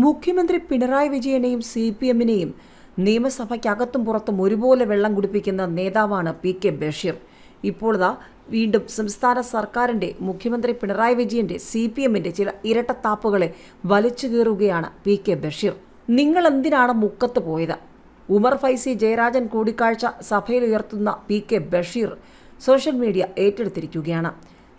മുഖ്യമന്ത്രി പിണറായി വിജയനെയും C P എമ്മിനെയും നിയമസഭയ്ക്കകത്തും പുറത്തും ഒരുപോലെ വെള്ളം കുടിപ്പിക്കുന്ന നേതാവാണ് പി കെ ബഷീർ. ഇപ്പോൾ ദാ വീണ്ടും സംസ്ഥാന സർക്കാരിന്റെ മുഖ്യമന്ത്രി പിണറായി വിജയന്റെ സി പി എമ്മിന്റെ ചില ഇരട്ടത്താപ്പുകളെ വലിച്ചു കീറുകയാണ് പി കെ ബഷീർ. നിങ്ങൾ എന്തിനാണ് മുക്കത്ത് പോയത്? ഉമർ ഫൈസി ജയരാജൻ കൂടിക്കാഴ്ച സഭയിൽ ഉയർത്തുന്ന P K Basheer social media ഏറ്റെടുത്തിരിക്കുകയാണ്.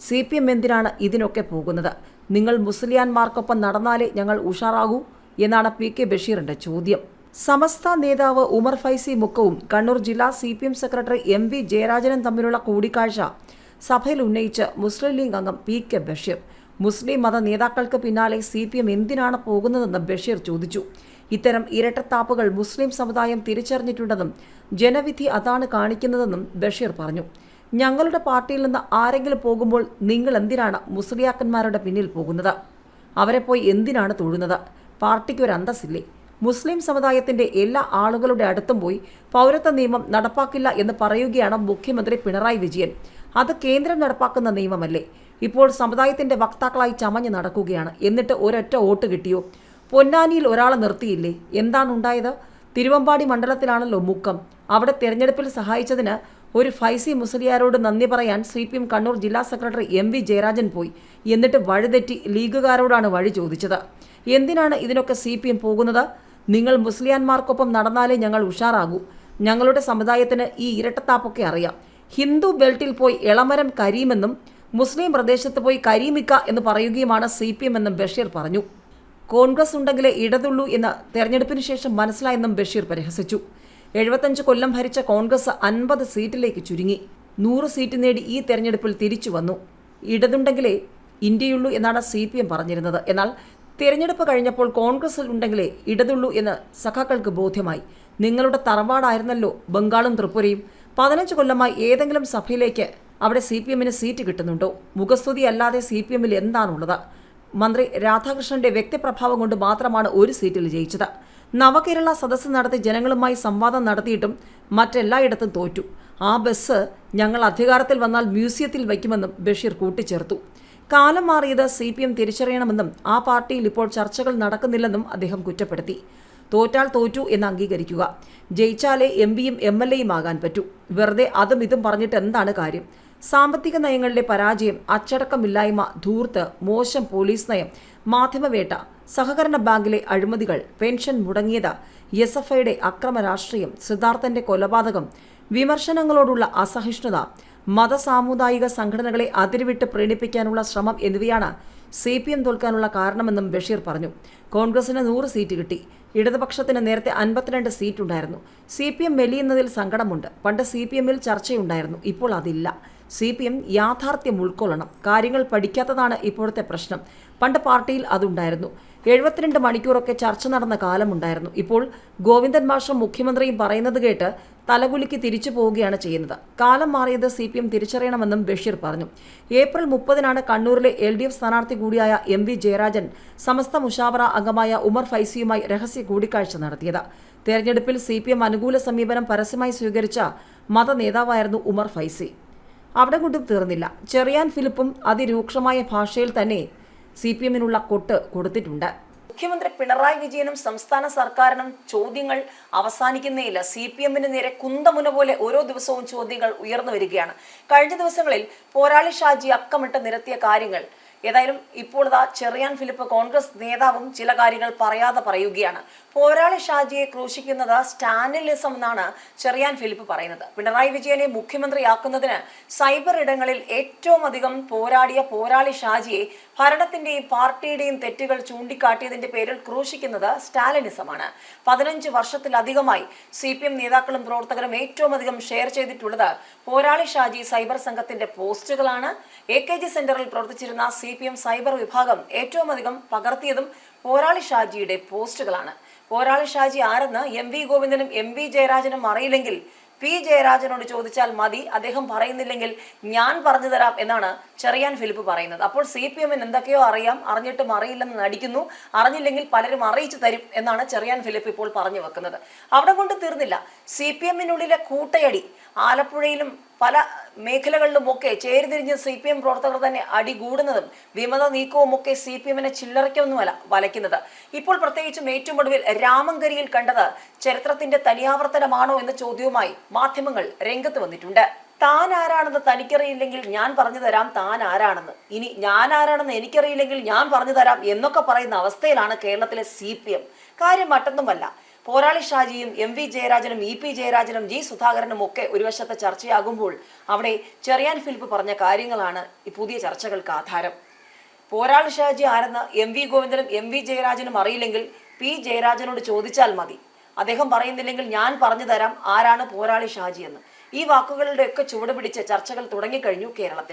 C P M എന്തിനാണ് ഇതിനൊക്കെ പോകുന്നത്? നിങ്ങൾ മുസ്ലിയാന്മാർക്കൊപ്പം നടന്നാലേ ഞങ്ങൾ ഉഷാറാകൂ എന്നാണ് പി കെ ബഷീറിന്റെ ചോദ്യം. സമസ്ത നേതാവ് ഉമർ ഫൈസി മുക്കവും കണ്ണൂർ ജില്ലാ C P M secretary M V ജയരാജനും തമ്മിലുള്ള കൂടിക്കാഴ്ച സഭയിൽ ഉന്നയിച്ച് മുസ്ലിം ലീഗ് അംഗം പി കെ ബഷീർ. മുസ്ലിം മത നേതാക്കൾക്ക് പിന്നാലെ സി പി എം എന്തിനാണ് പോകുന്നതെന്ന് ബഷീർ ചോദിച്ചു. ഇത്തരം ഇരട്ടത്താപ്പുകൾ മുസ്ലിം സമുദായം തിരിച്ചറിഞ്ഞിട്ടുണ്ടെന്നും ജനവിധി അതാണ് കാണിക്കുന്നതെന്നും ബഷീർ പറഞ്ഞു. ഞങ്ങളുടെ പാർട്ടിയിൽ നിന്ന് ആരെങ്കിലും പോകുമ്പോൾ നിങ്ങൾ എന്തിനാണ് മുസ്ലിയാക്കന്മാരുടെ പിന്നിൽ പോകുന്നത്? അവരെ പോയി എന്തിനാണ് തൊഴുന്നത്? പാർട്ടിക്ക് ഒരു അന്തസ്സില്ലേ? മുസ്ലിം സമുദായത്തിന്റെ എല്ലാ ആളുകളുടെ അടുത്തും പോയി പൗരത്വ നിയമം നടപ്പാക്കില്ല എന്ന് പറയുകയാണ് മുഖ്യമന്ത്രി പിണറായി വിജയൻ. അത് കേന്ദ്രം നടപ്പാക്കുന്ന നിയമമല്ലേ? ഇപ്പോൾ സമുദായത്തിന്റെ വക്താക്കളായി ചമഞ്ഞ് നടക്കുകയാണ്. എന്നിട്ട് ഒരൊറ്റ വോട്ട് കിട്ടിയോ? പൊന്നാനിയിൽ ഒരാളെ നിർത്തിയില്ലേ? എന്താണ് ഉണ്ടായത്? തിരുവമ്പാടി മണ്ഡലത്തിലാണല്ലോ മുക്കം. അവിടെ തെരഞ്ഞെടുപ്പിൽ സഹായിച്ചതിന് ഒരു ഫൈസി മുസ്ലിയാരോട് നന്ദി പറയാൻ സി പി എം കണ്ണൂർ ജില്ലാ സെക്രട്ടറി എം വി ജയരാജൻ പോയി. എന്നിട്ട് വഴിതെറ്റി ലീഗുകാരോടാണ് വഴി ചോദിച്ചത്. എന്തിനാണ് ഇതിനൊക്കെ സി പി എം പോകുന്നത്? നിങ്ങൾ മുസ്ലിയാന്മാർക്കൊപ്പം നടന്നാലേ ഞങ്ങൾ ഉഷാറാകൂ. ഞങ്ങളുടെ സമുദായത്തിന് ഈ ഇരട്ടത്താപ്പൊക്കെ അറിയാം. ഹിന്ദു ബെൽറ്റിൽ പോയി ഇളമരം കരീമെന്നും മുസ്ലിം പ്രദേശത്ത് പോയി കരീമിക്ക എന്ന് പറയുകയുമാണ് സി പി എം എന്നും ബഷീർ പറഞ്ഞു. കോൺഗ്രസ് ഉണ്ടെങ്കിലേ ഇടതുള്ളൂ എന്ന് തെരഞ്ഞെടുപ്പിന് ശേഷം മനസ്സിലായെന്നും ബഷീർ പരിഹസിച്ചു. എഴുപത്തഞ്ച് കൊല്ലം ഭരിച്ച കോൺഗ്രസ് അൻപത് സീറ്റിലേക്ക് ചുരുങ്ങി. നൂറ് സീറ്റ് നേടി ഈ തെരഞ്ഞെടുപ്പിൽ തിരിച്ചു വന്നു. ഇടതുണ്ടെങ്കിലേ ഇന്ത്യയുള്ളൂ എന്നാണ് സി പി എം പറഞ്ഞിരുന്നത്. എന്നാൽ തിരഞ്ഞെടുപ്പ് കഴിഞ്ഞപ്പോൾ കോൺഗ്രസിൽ ഉണ്ടെങ്കിലേ ഇടതുള്ളൂ എന്ന് സഖാക്കൾക്ക് ബോധ്യമായി. നിങ്ങളുടെ തറവാടായിരുന്നല്ലോ ബംഗാളും ത്രിപുരയും. പതിനഞ്ച് കൊല്ലമായി ഏതെങ്കിലും സഭയിലേക്ക് അവിടെ സി പി എമ്മിന് സീറ്റ് കിട്ടുന്നുണ്ടോ? മുഖസ്തുതി അല്ലാതെ സി പി എമ്മിൽ എന്താണുള്ളത്? മന്ത്രി രാധാകൃഷ്ണന്റെ വ്യക്തിപ്രഭാവം കൊണ്ട് മാത്രമാണ് ഒരു സീറ്റിൽ ജയിച്ചത്. നവകേരള സദസ്സ് നടത്തി ജനങ്ങളുമായി സംവാദം നടത്തിയിട്ടും മറ്റെല്ലായിടത്തും തോറ്റു. ആ ബസ് ഞങ്ങൾ അധികാരത്തിൽ വന്നാൽ മ്യൂസിയത്തിൽ വയ്ക്കുമെന്നും ബഷീർ കൂട്ടിച്ചേർത്തു. കാലം മാറിയത് സി പി എം തിരിച്ചറിയണമെന്നും ആ പാർട്ടിയിൽ ഇപ്പോൾ ചർച്ചകൾ നടക്കുന്നില്ലെന്നും അദ്ദേഹം കുറ്റപ്പെടുത്തി. തോറ്റാൽ തോറ്റു എന്ന് അംഗീകരിക്കുക. ജയിച്ചാലേ എം പിയും എം എൽ എയും ആകാൻ പറ്റൂ. വെറുതെ അതും ഇതും പറഞ്ഞിട്ട് എന്താണ് കാര്യം? സാമ്പത്തിക നയങ്ങളിലെ പരാജയം അച്ചടക്കമില്ലായ്മ ധൂർത്ത് മോശം പോലീസ് നയം മാധ്യമവേട്ട സഹകരണ ബാങ്കിലെ അഴിമതികൾ പെൻഷൻ മുടങ്ങിയത് എസ് എഫ് ഐയുടെ അക്രമ രാഷ്ട്രീയം സിദ്ധാർത്ഥന്റെ കൊലപാതകം വിമർശനങ്ങളോടുള്ള അസഹിഷ്ണുത മതസാമുദായിക സംഘടനകളെ അതിരുവിട്ട് പ്രീണിപ്പിക്കാനുള്ള ശ്രമം എന്നിവയാണ് സി പി എം തോൽക്കാനുള്ള കാരണമെന്നും ബഷീർ പറഞ്ഞു. കോൺഗ്രസിന് നൂറ് സീറ്റ് കിട്ടി. ഇടതുപക്ഷത്തിന് നേരത്തെ അൻപത്തിരണ്ട് സീറ്റ് ഉണ്ടായിരുന്നു സി പി എം മെലിയുന്നതിൽ സങ്കടമുണ്ട്. പണ്ട് സി പി എമ്മിൽ ചർച്ചയുണ്ടായിരുന്നു. ഇപ്പോൾ അതില്ല. സി പി എം യാഥാർത്ഥ്യം ഉൾക്കൊള്ളണം. കാര്യങ്ങൾ പഠിക്കാത്തതാണ് ഇപ്പോഴത്തെ പ്രശ്നം. പണ്ട് പാർട്ടിയിൽ അതുണ്ടായിരുന്നു. എഴുപത്തിരണ്ട് മണിക്കൂറൊക്കെ ചർച്ച നടന്ന കാലമുണ്ടായിരുന്നു. ഇപ്പോൾ ഗോവിന്ദൻ മാഷ മുഖ്യമന്ത്രിയും പറയുന്നത് കേട്ട് തലകുലുക്കി തിരിച്ചു പോവുകയാണ് ചെയ്യുന്നത്. കാലം മാറിയത് സി പി എം തിരിച്ചറിയണമെന്നും ബഷീർ പറഞ്ഞു. ഏപ്രിൽ മുപ്പതിനാണ് കണ്ണൂരിലെ എൽ ഡി എഫ് സ്ഥാനാർത്ഥി കൂടിയായ എം വി ജയരാജൻ സമസ്ത മുഷാവറ അംഗമായ ഉമർ ഫൈസിയുമായി രഹസ്യ കൂടിക്കാഴ്ച നടത്തിയത്. തെരഞ്ഞെടുപ്പിൽ സി പി എം അനുകൂല സമീപനം പരസ്യമായി സ്വീകരിച്ച മത നേതാവായിരുന്നു ഉമർ ഫൈസി. അവിടെ കൊണ്ടും തീർന്നില്ല. ചെറിയാൻ ഫിലിപ്പും അതിരൂക്ഷമായ ഭാഷയിൽ തന്നെ സി പി എമ്മിനുള്ള കൊട്ട് കൊടുത്തിട്ടുണ്ട്. മുഖ്യമന്ത്രി പിണറായി വിജയനും സംസ്ഥാന സർക്കാരിനും ചോദ്യങ്ങൾ അവസാനിക്കുന്നേയില്ല. സി പി എമ്മിന് നേരെ കുന്തമുന പോലെ ഓരോ ദിവസവും ചോദ്യങ്ങൾ ഉയർന്നു വരികയാണ്. കഴിഞ്ഞ ദിവസങ്ങളിൽ പോരാളി ഷാജി അക്കമിട്ട് നിരത്തിയ കാര്യങ്ങൾ ഏതായാലും ഇപ്പോൾ ഇതാ ചെറിയാൻ ഫിലിപ്പ് കോൺഗ്രസ് നേതാവും ചില കാര്യങ്ങൾ പറയാതെ പറയുകയാണ്. പോരാളി ഷാജിയെ ക്രൂശിക്കുന്നത് സ്റ്റാലിനിസം എന്നാണ് ചെറിയാൻ ഫിലിപ്പ് പറയുന്നത്. പിണറായി വിജയനെ മുഖ്യമന്ത്രിയാക്കുന്നതിന് സൈബർ ഇടങ്ങളിൽ ഏറ്റവും അധികം പോരാടിയ പോരാളി ഷാജിയെ ഭരണത്തിന്റെയും പാർട്ടിയുടെയും തെറ്റുകൾ ചൂണ്ടിക്കാട്ടിയതിന്റെ പേരിൽ ക്രൂശിക്കുന്നത് സ്റ്റാലിനിസമാണ്. പതിനഞ്ച് വർഷത്തിലധികമായി സി പി എം നേതാക്കളും പ്രവർത്തകരും ഏറ്റവും അധികം ഷെയർ ചെയ്തിട്ടുള്ളത് പോരാളി ഷാജി സൈബർ സംഘത്തിന്റെ പോസ്റ്റുകളാണ്. എ കെ ജി സെന്ററിൽ പ്രവർത്തിച്ചിരുന്ന സി പി സൈബർ വിഭാഗം ഏറ്റവും അധികം പകർത്തിയതും പോരാളി ഷാജിയുടെ പോസ്റ്റുകളാണ്. പോരാളി ഷാജി ആരെന്ന് എം വി ഗോവിന്ദനും എം വി ജയരാജനും അറിയില്ലെങ്കിൽ പി ജയരാജനോട് ചോദിച്ചാൽ മതി അദ്ദേഹം പറയുന്നില്ലെങ്കിൽ ഞാൻ പറഞ്ഞു തരാം എന്നാണ് ചെറിയാൻ ഫിലിപ്പ് പറയുന്നത്. അപ്പോൾ സി പി എമ്മിന് എന്തൊക്കെയോ അറിയാം അറിഞ്ഞിട്ടും അറിയില്ലെന്ന് നടിക്കുന്നു അറിഞ്ഞില്ലെങ്കിൽ പലരും അറിയിച്ചു തരും എന്നാണ് ചെറിയാൻ ഫിലിപ്പ് ഇപ്പോൾ പറഞ്ഞു വെക്കുന്നത്. അവിടെ കൊണ്ട് തീർന്നില്ല. സി പി എമ്മിനുള്ളിലെ കൂട്ടയടി ആലപ്പുഴയിലും പല മേഖലകളിലുമൊക്കെ ചേരിതിരിഞ്ഞ് സി പി എം പ്രവർത്തകർ തന്നെ അടികൂടുന്നതും വിമത നീക്കവും ഒക്കെ സി പി എമ്മിനെ ചില്ലറയ്ക്കൊന്നുമല്ല വലയ്ക്കുന്നത്. ഇപ്പോൾ പ്രത്യേകിച്ചും ഏറ്റവും ഒടുവിൽ രാമങ്കരിയിൽ കണ്ടത് ചരിത്രത്തിന്റെ തനിയാവർത്തനമാണോ എന്ന ചോദ്യവുമായി മാധ്യമങ്ങൾ രംഗത്ത് വന്നിട്ടുണ്ട്. താൻ ആരാണെന്ന് തനിക്കറിയില്ലെങ്കിൽ ഞാൻ പറഞ്ഞു തരാം താൻ ആരാണെന്ന്. ഇനി ഞാൻ ആരാണെന്ന് എനിക്കറിയില്ലെങ്കിൽ ഞാൻ പറഞ്ഞു തരാം എന്നൊക്കെ പറയുന്ന അവസ്ഥയിലാണ് കേരളത്തിലെ സി പി എം. കാര്യം മറ്റൊന്നുമല്ല. പോരാളി ഷാജിയും എം വി ജയരാജനും ഇ പി ജയരാജനും ജി സുധാകരനും ഒക്കെ ഒരു വശത്തെ ചർച്ചയാകുമ്പോൾ അവിടെ ചെറിയാൻ ഫിലിപ്പ് പറഞ്ഞ കാര്യങ്ങളാണ് ഈ പുതിയ ചർച്ചകൾക്ക് ആധാരം. പോരാളി ഷാജി ആരെന്ന് എം വി ഗോവിന്ദനും എം വി ജയരാജനും അറിയില്ലെങ്കിൽ പി ജയരാജനോട് ചോദിച്ചാൽ മതി. അദ്ദേഹം പറയുന്നില്ലെങ്കിൽ ഞാൻ പറഞ്ഞു തരാം ആരാണ് പോരാളി ഷാജി എന്ന്. ഈ വാക്കുകളുടെയൊക്കെ ചുവട് പിടിച്ച് ചർച്ചകൾ തുടങ്ങിക്കഴിഞ്ഞു കേരളത്തിൽ.